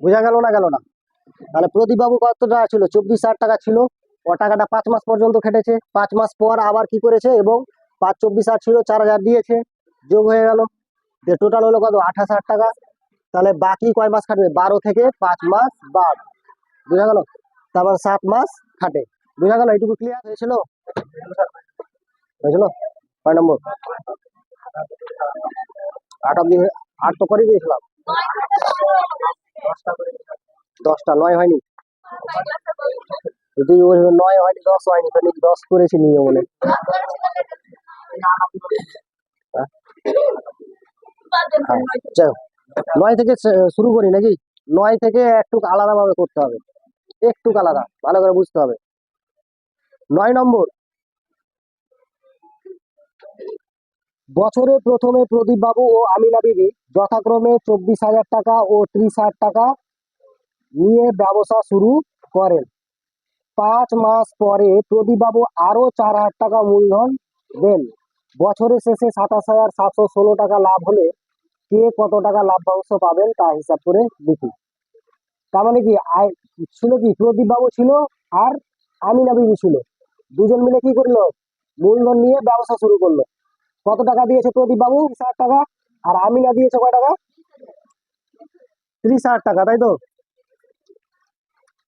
বোঝা গেল না গেল না। তাহলে প্রদীপবাবু কত টাকা ছিল? চব্বিশ হাজার টাকা ছিল। ও টাকাটা পাঁচ মাস পর্যন্ত খেটেছে। পাঁচ মাস পর আবার কি করেছে এবং পাঁচ চব্বিশ হাজার ছিল, চার হাজার দিয়েছে। যোগ হয়ে গেল। টোটাল হলো কত? আঠাশ হাজার টাকা। তাহলে বাকি কয় মাস খাটবে? বারো থেকে পাঁচ মাস বাদ। বোঝা গেল? তারপর সাত মাস খাটে। বোঝা গেল? এইটুকু ক্লিয়ার হয়েছিল? হয়েছিল? কয় নম্বর। আট অব্দি আট তো করে দিয়েছিলাম। দশটা নয় হয়নি? যদি ওই নয় হয়নি দশ হয়নি তাহলে দশ করেছি নিয়ে বলে হ্যাঁ, নয় থেকে শুরু করি নাকি? নয় থেকে একটু আলাদা ভাবে করতে হবে। একটু আলাদা ভালো করে বুঝতে হবে। নয় নম্বর। বছরে প্রথমে প্রদীপ বাবু ও আমিনা বিবি যথাক্রমে চব্বিশ হাজার টাকা ও ত্রিশ হাজার টাকা নিয়ে ব্যবসা শুরু করেন। পাঁচ মাস পরে প্রদীপ বাবু আরও চার হাজার টাকা মূলধন দেন। বছরের শেষে সাতাশ হাজার সাতশো ষোলো টাকা লাভ হলে কে কত টাকা লাভ্যাংশ পাবেন তা হিসাব করে লিখি তার মানে কি, আয় ছিল কি প্রদীপ বাবু ছিল আর আমিনা বিবি ছিল। দুজন মিলে কি করল? মূলধন নিয়ে ব্যবসা শুরু করল। কত টাকা দিয়েছে প্রদীপ বাবু? হাজার টাকা। আর আমিনা দিয়েছে কয় টাকা? ত্রিশ হাজার টাকা, তাই তো?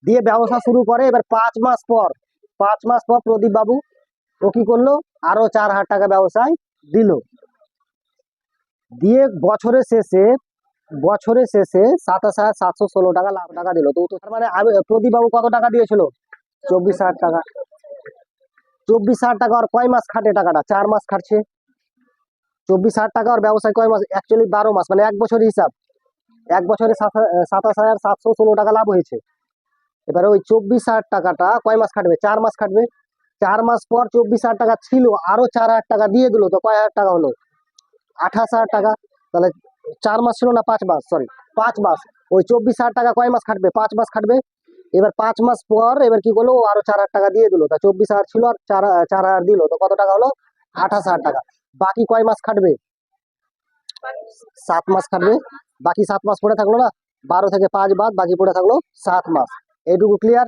দিয়ে ব্যবসা শুরু করে এবার পাঁচ মাস পর। পাঁচ মাস পর প্রদীপ বাবু ও কি করল? আরও চার হাজার টাকা ব্যবসায় দিল। দিয়ে বছরের শেষে বছরের শেষে সাতাশ হাজার সাতশো ষোলো টাকা লাখ টাকা দিল। তো মানে প্রদীপ বাবু কত টাকা দিয়েছিল? চব্বিশ হাজার টাকা। চব্বিশ হাজার টাকা আর কয় মাস খাটে টাকাটা? চার মাস খাটছে। চব্বিশ হাজার টাকা আর ব্যবসায় কয় মাস? অ্যাকচুয়ালি বারো মাস মানে এক বছর হিসাব। এক বছরে সাত- সাতাশ হাজার সাতশো ষোলো টাকা লাভ হয়েছে। এবারে ওই চব্বিশ হাজার টাকাটা কয় মাস খাটবে? চার মাস খাটবে। চার মাস পর চব্বিশ হাজার টাকা ছিল, আরও চার হাজার টাকা দিয়ে দিল, তো কয় হাজার টাকা হলো? আঠাশ হাজার টাকা। তাহলে চার মাস ছিল না পাঁচ মাস? সরি পাঁচ মাস। ওই চব্বিশ হাজার টাকা কয় মাস খাটবে? পাঁচ মাস খাটবে। এবার পাঁচ মাস পর এবার কি করল? আরও চার হাজার টাকা দিয়ে দিল। তা চব্বিশ হাজার ছিল আর চার চার হাজার দিল, তো কত টাকা হলো? আঠাশ হাজার টাকা। বাকি কয় মাস খাটবে? সাত মাস খাটবে। বাকি সাত মাস পড়ে থাকল না? বারো থেকে পাঁচ বাদ, বাকি পড়ে থাকল সাত মাস। এইটুকু ক্লিয়ার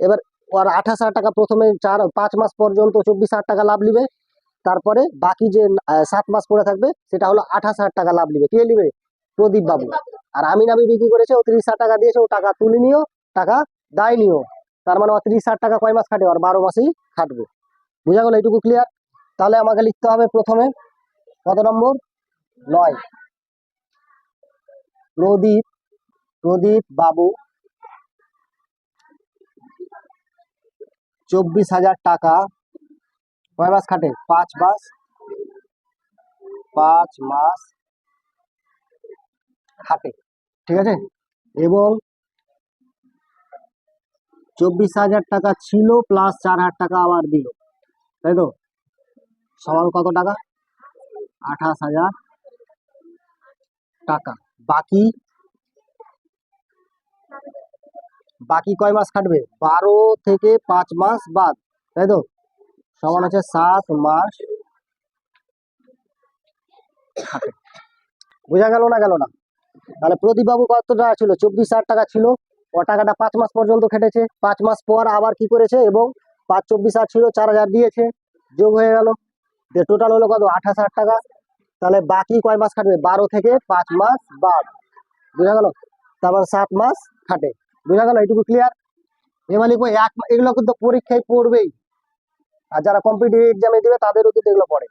এবার ওর আঠাশ হাজার টাকা প্রথমে চার, পাঁচ মাস পর্যন্ত চব্বিশ হাজার টাকা লাভ নিবে। তারপরে বাকি যে সাত মাস পড়ে থাকবে, সেটা হলো আঠাশ হাজার টাকা লাভ নিবে। কে নিবে? প্রদীপ বাবু। আর আমি নামি বিক্রি করেছে, ও ত্রিশ হাজার টাকা দিয়েছে, ও টাকা তুলে নিও, টাকা দায় নিও। তার মানে ও ত্রিশ হাজার টাকা কয় মাস খাটে? আর বারো মাসেই খাটবে। বুঝা গেল এইটুকু ক্লিয়ার তাহলে আমাকে লিখতে হবে প্রথমে কত নম্বর? নয়। প্রদীপ প্রদীপ বাবু, চব্বিশ হাজার টাকা। কয় মাস খাটে? পাঁচ মাস। পাঁচ মাস খাটে। ঠিক আছে? এবং চব্বিশ হাজার টাকা ছিল প্লাস চার হাজার টাকা আবার দিল। তাই তো? সমান কত টাকা? আঠাশ হাজার টাকা। বাকি? বাকি কয় মাস কাটবে? বারো থেকে পাঁচ মাস বাদ, তাই তো? সমান হচ্ছে সাত মাস বোঝা গেল না গেল না? তাহলে প্রদীপ বাবু কত টাকা ছিল? চব্বিশ হাজার টাকা ছিল। ও টাকাটা পাঁচ মাস পর্যন্ত খেটেছে। পাঁচ মাস পর আবার কি করেছে? এবং পাঁচ চব্বিশ হাজার ছিল, চার হাজার দিয়েছে। যোগ হয়ে গেল। টোটাল হলো কত? আঠাশ হাজার টাকা। তাহলে বাকি কয় মাস খাটবে? বারো থেকে পাঁচ মাস বাদ। বুঝা গেল? তারপর সাত মাস খাটে। বুঝা গেল? এইটুকু ক্লিয়ার লিখব এক এগুলো কিন্তু পরীক্ষায় পড়বেই। আর যারা কম্পিটিটিভ এক্সামে দিবে, তাদেরও কিন্তু এগুলো পড়ে।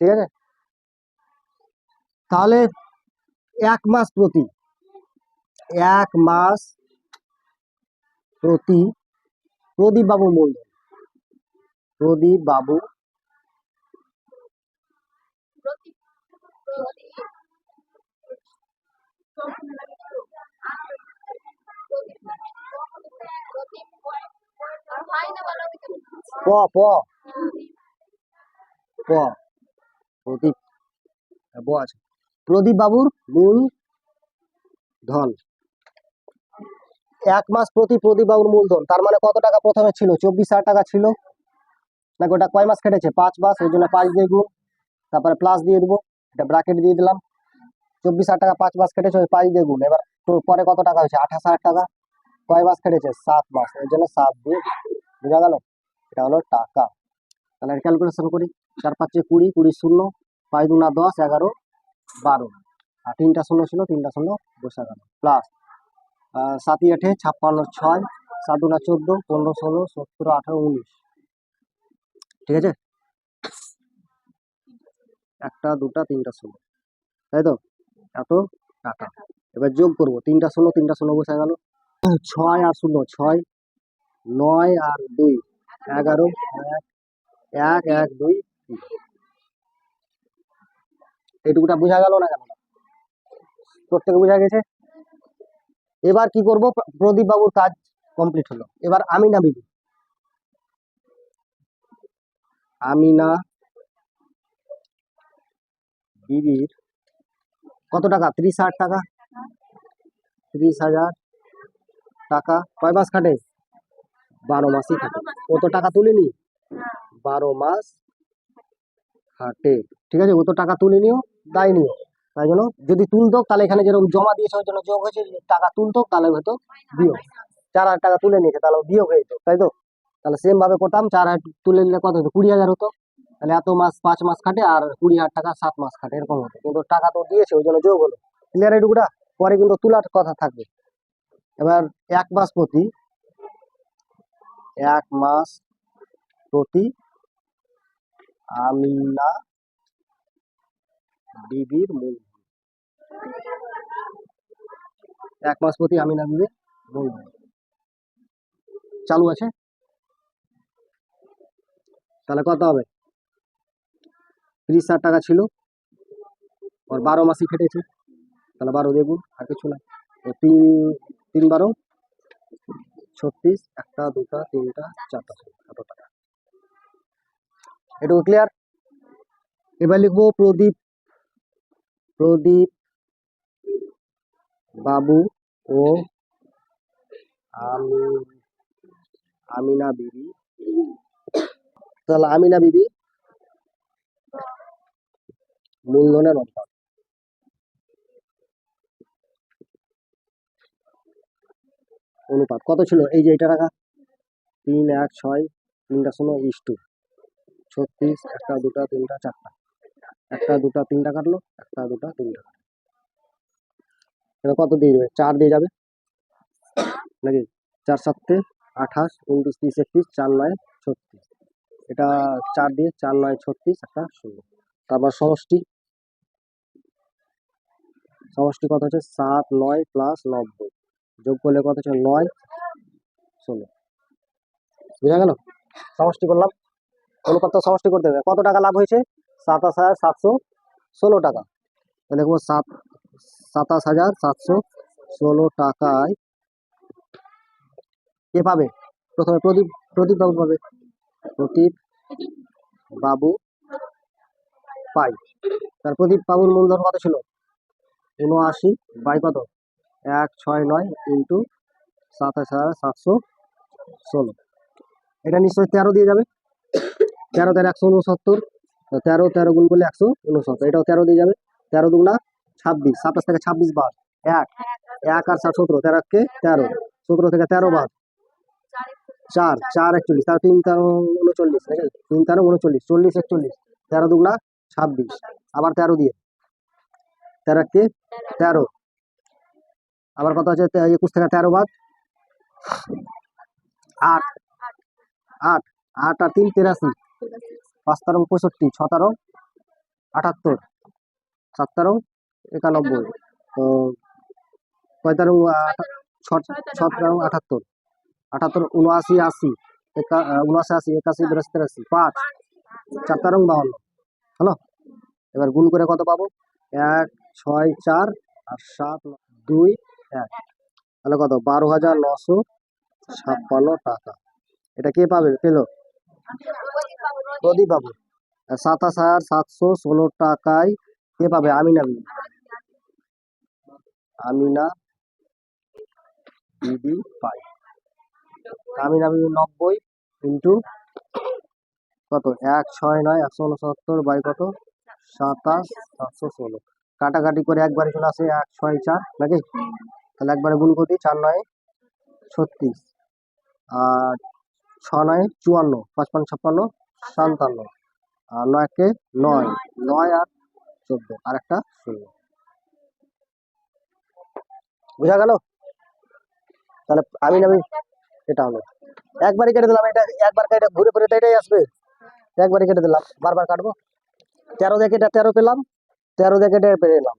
ঠিক আছে? তাহলে এক মাস প্রতি। এক মাস প্রতি প্রদীপ বাবু মূলধন। প্রদীপ বাবু প প। প্রদীপ। হ্যাঁ, আছে। প্রদীপ বাবুর মূল ধন। এক মাস প্রতি প্রদীপ বাবুর মূলধন তার মানে কত টাকা প্রথমে ছিল? চব্বিশ হাজার টাকা ছিল। নাকি ওটা কয় মাস কেটেছে? পাঁচ মাস ওই জন্য পাঁচ দিয়ে গুণ। তারপরে প্লাস দিয়ে দেবো। এটা ব্র্যাকেট দিয়ে দিলাম। চব্বিশ হাজার টাকা পাঁচ মাস কেটেছে, ওই পাঁচ দিয়ে গুণ এবার পরে কত টাকা হয়েছে? আঠাশ হাজার টাকা। কয় মাস কেটেছে? সাত মাস। এর জন্য সাত দিয়ে বোঝা গেল? এটা হলো টাকা। তাহলে ক্যালকুলেশন করি। চার পাঁচে কুড়ি কুড়ি শূন্য, পাঁচ দুনা দশ, এগারো, বারো। আর তিনটা শূন্য ছিল, তিনটা শূন্য বসে গেল। প্লাস সাতই আঠে ছাপ্পান্ন ছয়, সাত দুনা চোদ্দ, পনেরো ষোলো সতেরো আঠারো, উনিশ। ঠিক আছে? একটা, দুটা, তিনটা শূন্য তাই তো? এত? টাকা। এবার যোগ করব। তিনটা শূন্য তিনটা শূন্য বসে গেল। ছয় আর শূন্য ছয়, নয় আর দুই, এগারো, এক এক দুই, তিন। এইটুকুটা বোঝা গেল না কেন? প্রত্যেকে বোঝা গেছে? এবার কি করব? প্রদীপ বাবুর কাজ কমপ্লিট হলো। এবার আমিনা বিবি। আমিনা বিবির কত টাকা? ত্রিশ হাজার টাকা? ত্রিশ হাজার টাকা। কয় মাস খাটে? বারো মাসই খাটে। ও তো টাকা তুলিনি? বারো মাস খাটে। ঠিক আছে ও তো টাকা তুলিনিও দেয়নিও তাই জন্য যদি তুলতো, তাহলে এখানে যেরকম জমা দিয়েছে, ওই জন্য যোগ হয়েছে। টাকা তুলতো, তাহলে হয়তো বিয়োগ চার হাজার টাকা তুলে নিয়েছে তাহলে বিয়োগ হয়ে যেত তাই তো? তাহলে সেম ভাবে করতাম, চার হাজার তুলে নিলে কত হতো? কুড়ি হাজার হতো। তাহলে এত মাস পাঁচ মাস খাটে আর কুড়ি হাজার টাকা সাত মাস খাটে, এরকম হতো। কিন্তু টাকা তো দিয়েছে, ওই জন্য যোগ হলো। ক্লিয়ার এটুকুটা পরে কিন্তু তুলার কথা থাকবে। এবার এক মাস প্রতি, এক মাস প্রতি আমিনা বিবির মূলধন এক মাস প্রতি আমিনা বিবির মূলধন চালু আছে? তাহলে কত হবে? ত্রিশ হাজার টাকা ছিল। ওর বারো মাসই কেটেছে। তাহলে বারো দেখুন আর কিছু না। তিন তিন বারো, ছত্রিশ, একটা, দুটা, তিনটা, চারটা এত টাকা। এটুকু ক্লিয়ার এবার লিখব প্রদীপ প্রদীপ বাবু ও আমি, আমিনা বিবি। তাহলে আমিনা বিবি মূলধনের অনুপাত অনুপাত কত ছিল? এই যে এটা টাকা। তিন, এক, ছয়, তিনটা শূন্য, ইস টু। ছত্রিশ, একটা, দুটা, তিনটা, চারটা। একটা, দুটা, তিনটা কাটলো, একটা, দুটা, তিনটা। এটা কত দিয়ে যাবে চার দিয়ে যাবে। নাকি? চার, সাতে আঠাশ, উনত্রিশ, তিরিশ, একত্রিশ, চার, নয়, ছত্রিশ। এটা চার দিয়ে চার, নয়, ছত্রিশ, একটা, শূন্য। তারপর সমষ্টি। সমষ্টি কত হচ্ছে সাত, নয় প্লাস নব্বই। যোগ করলে কত হচ্ছে? নয় ষোলো বুঝা গেল? সমষ্টি করলাম। অনুপাত তো সমষ্টি করতে হবে। কত টাকা লাভ হয়েছে? সাতাশ হাজার সাতশো ষোলো টাকা। তাহলে দেখব সাত, সাতাশ হাজার সাতশো ষোলো টাকায় কে পাবে? প্রথমে প্রদীপ প্রদীপ বাবু পাবে। প্রদীপ বাবু পাই। তার প্রদীপ বাবুর মূলধন কত ছিল? উনআশি বাই কত? এক, ছয়, নয় ইন্টু সাতাশ হাজার সাতশো ষোলো। এটা নিশ্চয়ই তেরো দিয়ে যাবে। তেরো তেরো একশো উনসত্তর তেরো তেরো গুণ করলে একশো উনসত্তর এটাও তেরো দিয়ে যাবে। তেরো দুগুণা ছাব্বিশ, সাতাশ থেকে ছাব্বিশ বার। এক এক আর সাত সতেরো, তেরো কে তেরো। সতেরো থেকে তেরো বার। চার চার একচল্লিশ তার তিন তেরো উনচল্লিশ তিন তেরো উনচল্লিশ চল্লিশ একচল্লিশ, তেরো দুগুণা ছাব্বিশ। আবার তেরো দিয়ে। তেরো কে? তেরো। আবার কত আছে? একুশ থেকে তেরো বাদ। আট। আট। আট আর তিন তেরাশি। পাঁচ তেরো, পঁয়ষট্টি। ছ তেরো, আটাত্তর। সাত তেরো, একানব্বই। তো কয় তেরো ছ তেরো, আটাত্তর। আটাত্তর, উনআশি, আশি। একা উনআশি, আশি, একাশি, বিরাশি, তেরাশি। পাঁচ। চার তেরো, বাউন্ন। হলো? এবার গুণ করে কত পাবো? এক ছয়, চার আর সাত, দুই, এক। তাহলে কত? বারো হাজার নশো ছাপ্পান্ন টাকা। এটা কে পাবে? পেল? প্রদীপ বাবু। সাতাশ হাজার সাতশো ষোলো টাকায় কে পাবে? আমিনা বিবি। আমিনা বিবি পাই আমিনা বিবি নব্বই ইন্টু কত? এক, ছয়, নয়, একশো উনসত্তর বাই কত? সাতাশ, সাতশো ষোলো। কাটাকাটি করে একবারে চলে আসে এক ছয়, চার, নাকি? তাহলে একবারে গুণ করি চার, নয়, ছত্রিশ। আর ছ, নয়, চুয়ান্ন পাঁচ পাঁচ ছাপ্পান্ন, সাতান্ন। আর নয় কে নয় নয় আর চোদ্দ আর একটা শূন্য। বুঝা গেল? তাহলে আমি নামি এটা হলো। একবারই কেটে দিলাম এটা, একবার কেটে ঘুরে ফিরে তো এটাই আসবে। একবারই কেটে দিলাম, বারবার কাটবো। তেরো দেখে এটা তেরো পেলাম। তেরো দেখে এটা পেরে এলাম।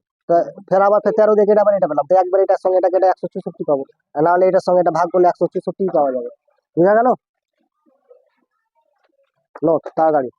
ফের আবার ফের তেরো দেখে এটা আবার এটা পেলাম। তো একবার এটার সঙ্গে এটা কেটে একশো চৌষট্টি পাবো। নাহলে এটার সঙ্গে এটা ভাগ করলে একশো চৌষট্টি পাওয়া যাবে। বুঝা গেল? লো, তাড়াতাড়ি।